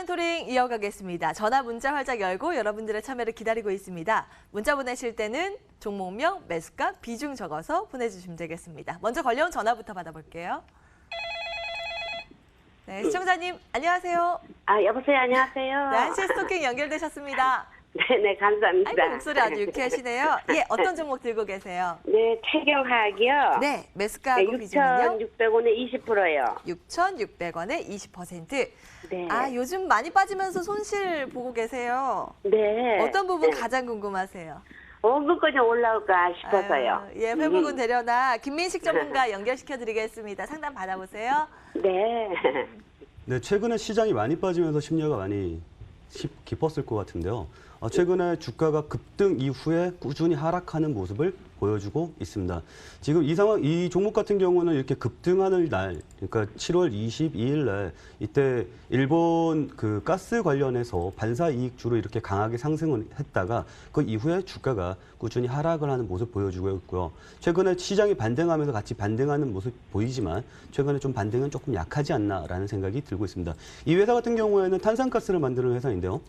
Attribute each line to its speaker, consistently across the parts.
Speaker 1: 멘토링 이어가겠습니다. 전화 문자 활짝 열고 여러분들의 참여를 기다리고 있습니다. 문자 보내실 때는 종목명, 매수가, 비중 적어서 보내주시면 되겠습니다. 먼저 걸려온 전화부터 받아볼게요. 네, 시청자님 안녕하세요.
Speaker 2: 아, 여보세요. 안녕하세요.
Speaker 1: 네, 한시 스토킹 연결되셨습니다.
Speaker 2: 네네, 감사합니다.
Speaker 1: 아이고 목소리 아주 유쾌하시네요. 예, 어떤 종목 들고 계세요?
Speaker 2: 네, 태경하학이요.
Speaker 1: 네, 매수가하고
Speaker 2: 네,
Speaker 1: 비중은요?
Speaker 2: 6,600원에 20%요.
Speaker 1: 6,600원에 20%.
Speaker 2: 네.
Speaker 1: 아, 요즘 많이 빠지면서 손실 보고 계세요.
Speaker 2: 네.
Speaker 1: 어떤 부분
Speaker 2: 네.
Speaker 1: 가장 궁금하세요?
Speaker 2: 원금까지 올라올까 싶어서요.
Speaker 1: 아유, 예, 회복은
Speaker 2: 음.
Speaker 1: 되려나 김민식 전문가 연결시켜 드리겠습니다. 상담 받아보세요.
Speaker 2: 네.
Speaker 3: 네, 최근에 시장이 많이 빠지면서 심리가 많이 깊- 깊었을 것 같은데요. 어, 최근에 주가가 급등 이후에 꾸준히 하락하는 모습을 보여주고 있습니다. 지금 이 상황, 이 종목 같은 경우는 이렇게 급등하는 날, 그러니까 7월 22일 날 이때 일본 그 가스 관련해서 반사 이익 주로 이렇게 강하게 상승을 했다가 그 이후에 주가가 꾸준히 하락을 하는 모습 보여주고 있고요. 최근에 시장이 반등하면서 같이 반등하는 모습 보이지만 최근에 좀 반등은 조금 약하지 않나라는 생각이 들고 있습니다. 이 회사 같은 경우에는 탄산가스를 만드는 회사인데요.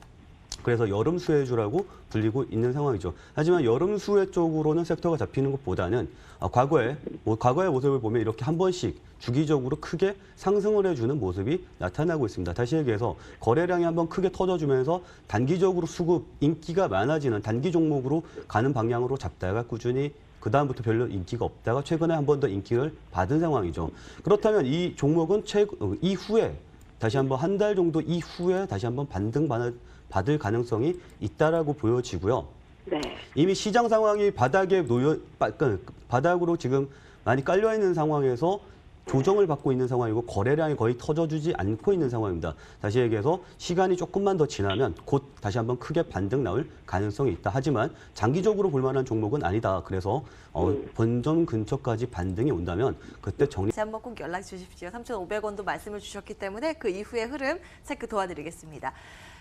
Speaker 3: 그래서 여름 수혜주라고 불리고 있는 상황이죠. 하지만 여름 수혜 쪽으로는 섹터가 잡히는 것보다는 아, 과거에 뭐 과거의 모습을 보면 이렇게 한 번씩 주기적으로 크게 상승을 해주는 모습이 나타나고 있습니다. 다시 얘기해서 거래량이 한번 크게 터져주면서 단기적으로 수급 인기가 많아지는 단기 종목으로 가는 방향으로 잡다가 꾸준히 그 다음부터 별로 인기가 없다가 최근에 한 번 더 인기를 받은 상황이죠. 그렇다면 이 종목은 최 어, 이후에 다시 한번 한 달 정도 이후에 다시 한번 반등 받을- 가능성이 있다라고 보여지고요.
Speaker 2: 네.
Speaker 3: 이미 시장 상황이 바닥에 놓여 바, 그 바닥으로 지금 많이 깔려 있는 상황에서 조정을 받고 있는 상황이고 거래량이 거의 터져주지 않고 있는 상황입니다. 다시 얘기해서 시간이 조금만 더 지나면 곧 다시 한번 크게 반등 나올 가능성이 있다. 하지만 장기적으로 볼 만한 종목은 아니다. 그래서 어, 본전 근처까지 반등이 온다면 그때 정리
Speaker 1: 다시 한번 꼭 연락 주십시오. 3,500원도 말씀을 주셨기 때문에 그 이후의 흐름 체크 도와드리겠습니다.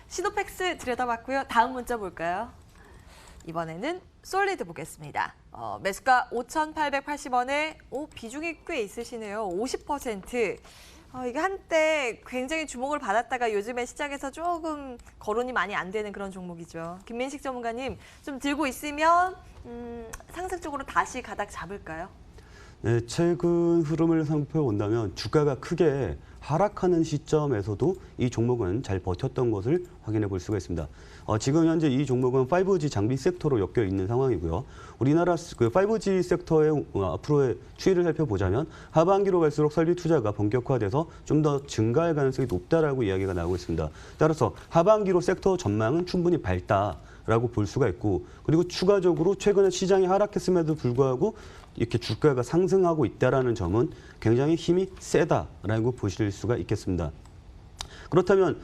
Speaker 1: 시노팩스 들여다봤고요. 다음 문자 볼까요? 이번에는 솔리드 보겠습니다. 어, 매수가 5,880원에 오, 비중이 꽤 있으시네요. 50%. 어, 이게 한때 굉장히 주목을 받았다가 요즘에 시장에서 조금 거론이 많이 안 되는 그런 종목이죠. 김민식 전문가님 좀 들고 있으면 음, 상승 쪽으로 다시 가닥 잡을까요?
Speaker 3: 네, 최근 흐름을 살펴본다면 주가가 크게 하락하는 시점에서도 이 종목은 잘 버텼던 것을 확인해 볼 수가 있습니다. 어, 지금 현재 이 종목은 5G 장비 섹터로 엮여 있는 상황이고요. 우리나라 스- 그 5G 섹터의 어, 앞으로의 추이를 살펴보자면 하반기로 갈수록 설비 투자가 본격화돼서 좀 더 증가할 가능성이 높다라고 이야기가 나오고 있습니다. 따라서 하반기로 섹터 전망은 충분히 밝다. 라고 볼 수가 있고 그리고 추가적으로 최근에 시장이 하락했음에도 불구하고 이렇게 주가가 상승하고 있다라는 점은 굉장히 힘이 세다라고 보실 수가 있겠습니다. 그렇다면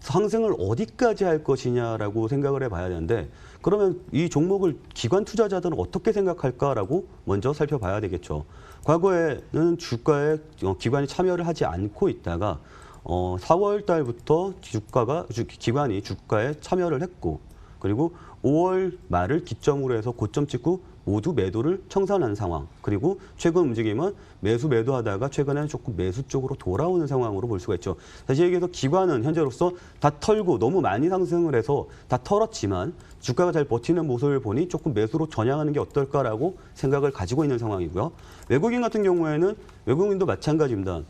Speaker 3: 상승을 어디까지 할 것이냐라고 생각을 해봐야 되는데 그러면 이 종목을 기관 투자자들은 어떻게 생각할까라고 먼저 살펴봐야 되겠죠. 과거에는 주가에 어, 기관이 참여를 하지 않고 있다가 어, 4월 달부터 주가가 주- 기관이 주가에 참여를 했고 그리고 5월 말을 기점으로 해서 고점 찍고 모두 매도를 청산한 상황. 그리고 최근 움직임은 매수 매도하다가 최근에는 조금 매수 쪽으로 돌아오는 상황으로 볼 수가 있죠. 다시 얘기해서 기관은 현재로서 다 털고 너무 많이 상승을 해서 다 털었지만 주가가 잘 버티는 모습을 보니 조금 매수로 전향하는 게 어떨까라고 생각을 가지고 있는 상황이고요. 외국인 같은 경우에는 외국인도 마찬가지입니다.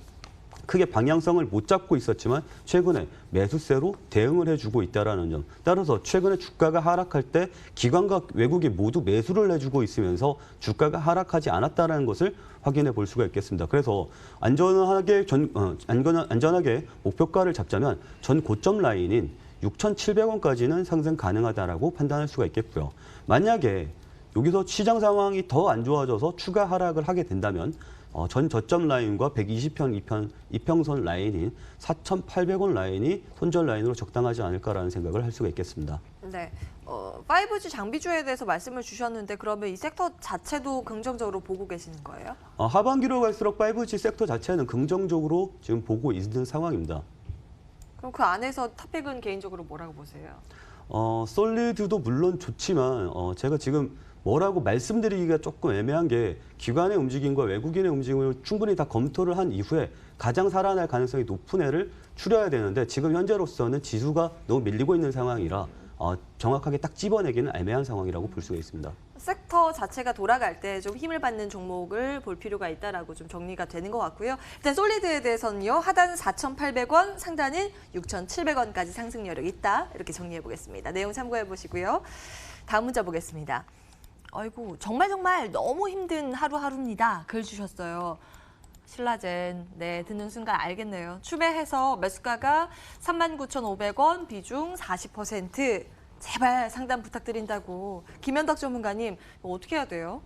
Speaker 3: 크게 방향성을 못 잡고 있었지만 최근에 매수세로 대응을 해주고 있다라는 점. 따라서 최근에 주가가 하락할 때 기관과 외국이 모두 매수를 해주고 있으면서 주가가 하락하지 않았다라는 것을 확인해 볼 수가 있겠습니다. 그래서 안전하게 전 어, 안전, 안전하게 목표가를 잡자면 전 고점 라인인 6,700원까지는 상승 가능하다라고 판단할 수가 있겠고요. 만약에 여기서 시장 상황이 더 안 좋아져서 추가 하락을 하게 된다면 어, 전 저점 라인과 120편 이편 이평선 라인인 4,800원 라인이 손절 라인으로 적당하지 않을까라는 생각을 할 수가 있겠습니다.
Speaker 1: 네. 어, 5G 장비주에 대해서 말씀을 주셨는데 그러면 이 섹터 자체도 긍정적으로 보고 계시는 거예요?
Speaker 3: 어, 하반기로 갈수록 5G 섹터 자체는 긍정적으로 지금 보고 있는 상황입니다.
Speaker 1: 그럼 그 안에서 탑픽은 개인적으로 뭐라고 보세요?
Speaker 3: 어, 솔리드도 물론 좋지만 어, 제가 지금 뭐라고 말씀드리기가 조금 애매한 게 기관의 움직임과 외국인의 움직임을 충분히 다 검토를 한 이후에 가장 살아날 가능성이 높은 애를 추려야 되는데 지금 현재로서는 지수가 너무 밀리고 있는 상황이라 어, 정확하게 딱 집어내기는 애매한 상황이라고 볼 수가 있습니다.
Speaker 1: 섹터 자체가 돌아갈 때 좀 힘을 받는 종목을 볼 필요가 있다라고 좀 정리가 되는 것 같고요. 일단 솔리드에 대해서는요. 하단 4,800원, 상단은 6,700원까지 상승 여력이 있다. 이렇게 정리해 보겠습니다. 내용 참고해 보시고요. 다음 문자 보겠습니다. 아이고 정말 정말 너무 힘든 하루하루입니다. 글 주셨어요. 신라젠 네 듣는 순간 알겠네요. 추매해서 매수가가 39,500원 비중 40% 제발 상담 부탁드린다고 김현덕 전문가님 어떻게 해야 돼요?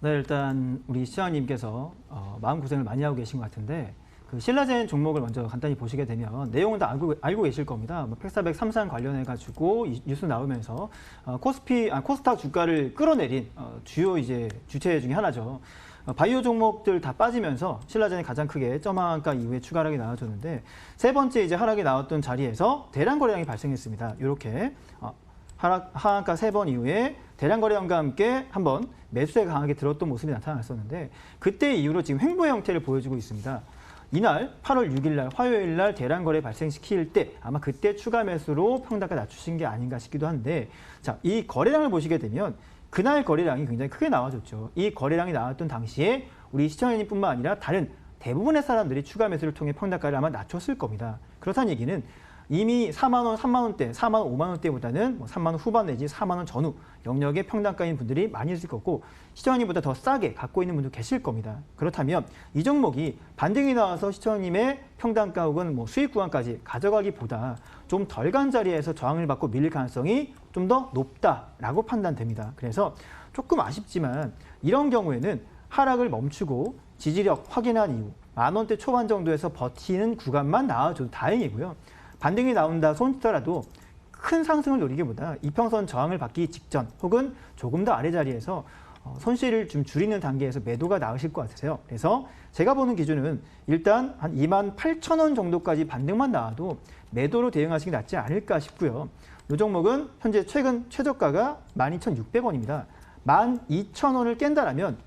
Speaker 4: 네, 일단 우리 시장님께서 어, 마음 고생을 많이 하고 계신 것 같은데 그 신라젠 종목을 먼저 간단히 보시게 되면 내용은 다 알고, 알고 계실 겁니다. 뭐 팩사백 삼상 관련해 가지고 이- 뉴스 나오면서 어, 코스피 아, 코스닥 주가를 끌어내린 어, 주요 이제 주체 중에 하나죠. 어, 바이오 종목들 다 빠지면서 신라젠이 가장 크게 점화가 이후에 추가 하락이 나와줬는데 세 번째 이제 하락이 나왔던 자리에서 대량 거래량이 발생했습니다. 이렇게 어, 하락, 하한가 세 번 이후에 대량 거래량과 함께 한번 매수에 강하게 들었던 모습이 나타났었는데 그때 이후로 지금 횡보의 형태를 보여주고 있습니다. 이날 8월 6일 날 화요일 날 대량 거래 발생시킬 때 아마 그때 추가 매수로 평단가 낮추신 게 아닌가 싶기도 한데 자, 이 거래량을 보시게 되면 그날 거래량이 굉장히 크게 나와줬죠. 이 거래량이 나왔던 당시에 우리 시청자님뿐만 아니라 다른 대부분의 사람들이 추가 매수를 통해 평단가를 아마 낮췄을 겁니다. 그렇다는 얘기는 이미 4만 원, 3만 원대, 4만 원, 5만 원대보다는 뭐 3만 원 후반 내지 4만 원 전후 영역의 평단가인 분들이 많이 있을 거고 시청자님보다 더 싸게 갖고 있는 분도 계실 겁니다. 그렇다면 이 종목이 반등이 나와서 시청자님의 평단가 혹은 뭐 수익 구간까지 가져가기보다 좀 덜 간 자리에서 저항을 받고 밀릴 가능성이 좀 더 높다라고 판단됩니다. 그래서 조금 아쉽지만 이런 경우에는 하락을 멈추고 지지력 확인한 이후 만 원대 초반 정도에서 버티는 구간만 나와줘도 다행이고요. 반등이 나온다 손치더라도 큰 상승을 노리기보다 이평선 저항을 받기 직전 혹은 조금 더 아래 자리에서 어, 손실을 좀 줄이는 단계에서 매도가 나으실 것 같으세요. 그래서 제가 보는 기준은 일단 한 2만 8천 원 정도까지 반등만 나와도 매도로 대응하시는 게 낫지 않을까 싶고요. 이 종목은 현재 최근 최저가가 12,600원입니다. 12,000원을 깬다라면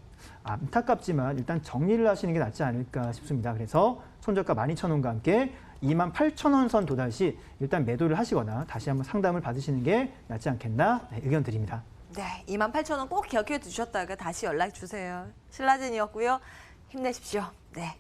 Speaker 4: 안타깝지만 일단 정리를 하시는 게 낫지 않을까 싶습니다. 그래서 손저가 12,000원과 함께 28,000원 선 도달 시 일단 매도를 하시거나 다시 한번 상담을 받으시는 게 낫지 않겠나 네, 의견 드립니다.
Speaker 1: 네, 28,000원 꼭 기억해 두셨다가 다시 연락 주세요. 신라젠이었고요. 힘내십시오. 네.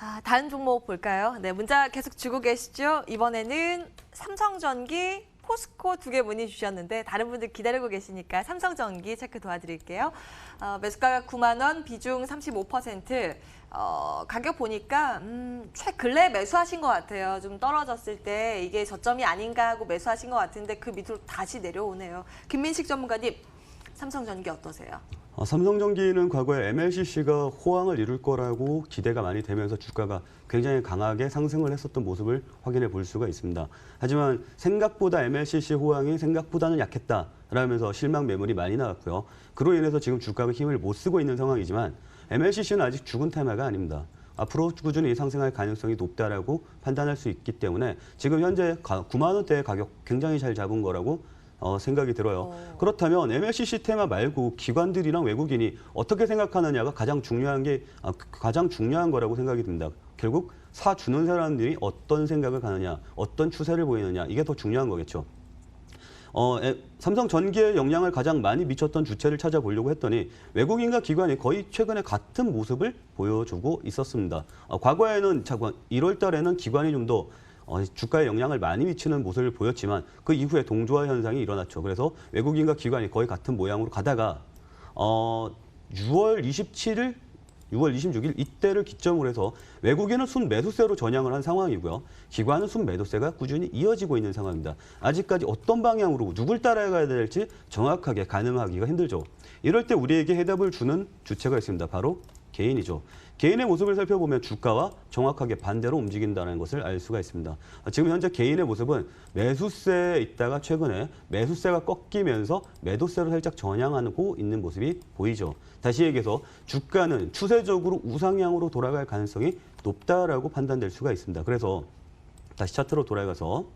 Speaker 1: 아, 다른 종목 볼까요? 네, 문자 계속 주고 계시죠? 이번에는 삼성전기, 포스코 두 개 문의 주셨는데 다른 분들 기다리고 계시니까 삼성전기 체크 도와드릴게요. 어, 매수가가 9만 원, 비중 35%. 어, 가격 보니까 음, 최근래 매수하신 것 같아요. 좀 떨어졌을 때 이게 저점이 아닌가 하고 매수하신 것 같은데 그 밑으로 다시 내려오네요. 김민식 전문가님, 삼성전기 어떠세요?
Speaker 3: 어, 삼성전기는 과거에 MLCC가 호황을 이룰 거라고 기대가 많이 되면서 주가가 굉장히 강하게 상승을 했었던 모습을 확인해 볼 수가 있습니다. 하지만 생각보다 MLCC 호황이 생각보다는 약했다 라면서 실망 매물이 많이 나왔고요. 그로 인해서 지금 주가가 힘을 못 쓰고 있는 상황이지만 MLCC는 아직 죽은 테마가 아닙니다. 앞으로 꾸준히 상승할 가능성이 높다라고 판단할 수 있기 때문에 지금 현재 9만 원대의 가격 굉장히 잘 잡은 거라고 어, 생각이 들어요.
Speaker 1: 어.
Speaker 3: 그렇다면 MLCC 테마 말고 기관들이랑 외국인이 어떻게 생각하느냐가 가장 중요한 게 아, 그- 가장 중요한 거라고 생각이 듭니다. 결국 사 주는 사람들이 어떤 생각을 가느냐, 어떤 추세를 보이느냐 이게 더 중요한 거겠죠. 어, 에, 삼성 전기에 영향을 가장 많이 미쳤던 주체를 찾아보려고 했더니 외국인과 기관이 거의 최근에 같은 모습을 보여주고 있었습니다. 어, 과거에는 자, 1월 달에는 기관이 좀더 어, 주가에 영향을 많이 미치는 모습을 보였지만 그 이후에 동조화 현상이 일어났죠. 그래서 외국인과 기관이 거의 같은 모양으로 가다가 어, 6월 27일 6월 26일 이때를 기점으로 해서 외국인은 순 매수세로 전향을 한 상황이고요. 기관은 순 매도세가 꾸준히 이어지고 있는 상황입니다. 아직까지 어떤 방향으로 누굴 따라가야 될지 정확하게 가늠하기가 힘들죠. 이럴 때 우리에게 해답을 주는 주체가 있습니다. 바로 개인이죠. 개인의 모습을 살펴보면 주가와 정확하게 반대로 움직인다는 것을 알 수가 있습니다. 지금 현재 개인의 모습은 매수세에 있다가 최근에 매수세가 꺾이면서 매도세로 살짝 전향하고 있는 모습이 보이죠. 다시 얘기해서 주가는 추세적으로 우상향으로 돌아갈 가능성이 높다라고 판단될 수가 있습니다. 그래서 다시 차트로 돌아가서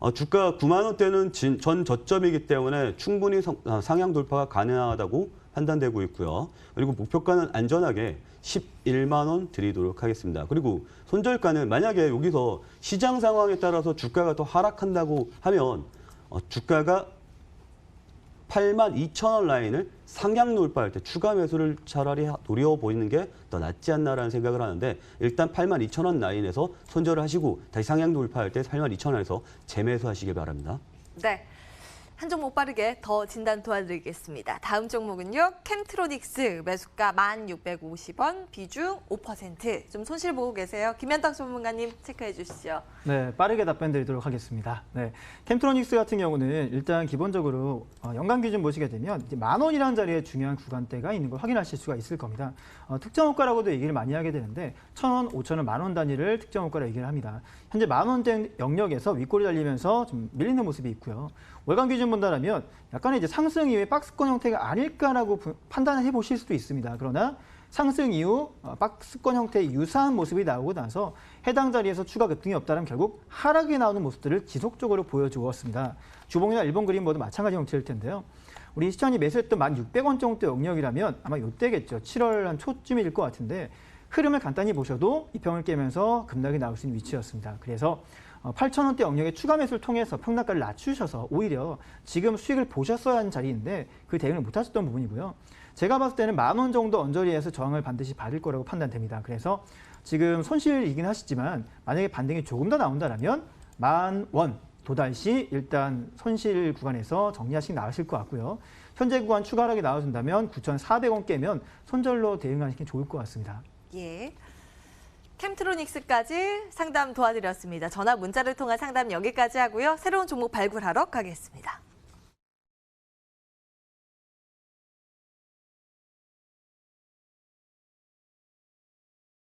Speaker 3: 어, 주가 9만 원대는 진- 전 저점이기 때문에 충분히 성- 아, 상향 돌파가 가능하다고 판단되고 있고요. 그리고 목표가는 안전하게 11만 원 드리도록 하겠습니다. 그리고 손절가는 만약에 여기서 시장 상황에 따라서 주가가 더 하락한다고 하면 어, 주가가 8만 2천 원 라인을 상향 돌파할 때 추가 매수를 차라리 하- 노려보이는 게 더 낫지 않나라는 생각을 하는데 일단 8만 2천 원 라인에서 손절을 하시고 다시 상향 돌파할 때 8만 2천 원에서 재매수하시길 바랍니다.
Speaker 1: 네. 한 종목 빠르게 더 진단 도와드리겠습니다. 다음 종목은요. 캠트로닉스 매수가 1,650원, 비중 5%. 좀 손실 보고 계세요. 김현탁 전문가님 체크해 주시죠.
Speaker 4: 네, 빠르게 답변 드리도록 하겠습니다. 네, 캠트로닉스 같은 경우는 일단 기본적으로 어, 연간 기준 보시게 되면 이제 만 원이라는 자리에 중요한 구간대가 있는 걸 확인하실 수가 있을 겁니다. 어, 특정 호가라고도 얘기를 많이 하게 되는데 천 원, 오천 원, 만 원 단위를 특정 호가로 얘기를 합니다. 현재 만 원대 영역에서 윗골이 달리면서 좀 밀리는 모습이 있고요. 월간 기준 본다면 약간의 이제 상승 이후에 박스권 형태가 아닐까라고 부- 판단을 해보실 수도 있습니다. 그러나 상승 이후 어, 박스권 형태의 유사한 모습이 나오고 나서 해당 자리에서 추가 급등이 없다면 결국 하락이 나오는 모습들을 지속적으로 보여주었습니다. 주봉이나 일본 그림 모두 마찬가지 형태일 텐데요. 우리 시장이 매수했던 1,600원 정도 영역이라면 아마 이때겠죠. 7월 한 초쯤일 것 같은데 흐름을 간단히 보셔도 이 평을 깨면서 급락이 나올 수 있는 위치였습니다. 그래서 8,000원대 영역의 추가 매수를 통해서 평단가를 낮추셔서 오히려 지금 수익을 보셨어야 하는 자리인데 그 대응을 못 하셨던 부분이고요. 제가 봤을 때는 만 원 정도 언저리에서 저항을 반드시 받을 거라고 판단됩니다. 그래서 지금 손실이긴 하시지만 만약에 반등이 조금 더 나온다면 만 원 도달시 일단 손실 구간에서 정리하시기 나으실 것 같고요. 현재 구간 추가 하락이 나와준다면 9,400원 깨면 손절로 대응하시기 좋을 것 같습니다.
Speaker 1: 예. 캠트로닉스까지 상담 도와드렸습니다. 전화 문자를 통한 상담 여기까지 하고요. 새로운 종목 발굴하러 가겠습니다.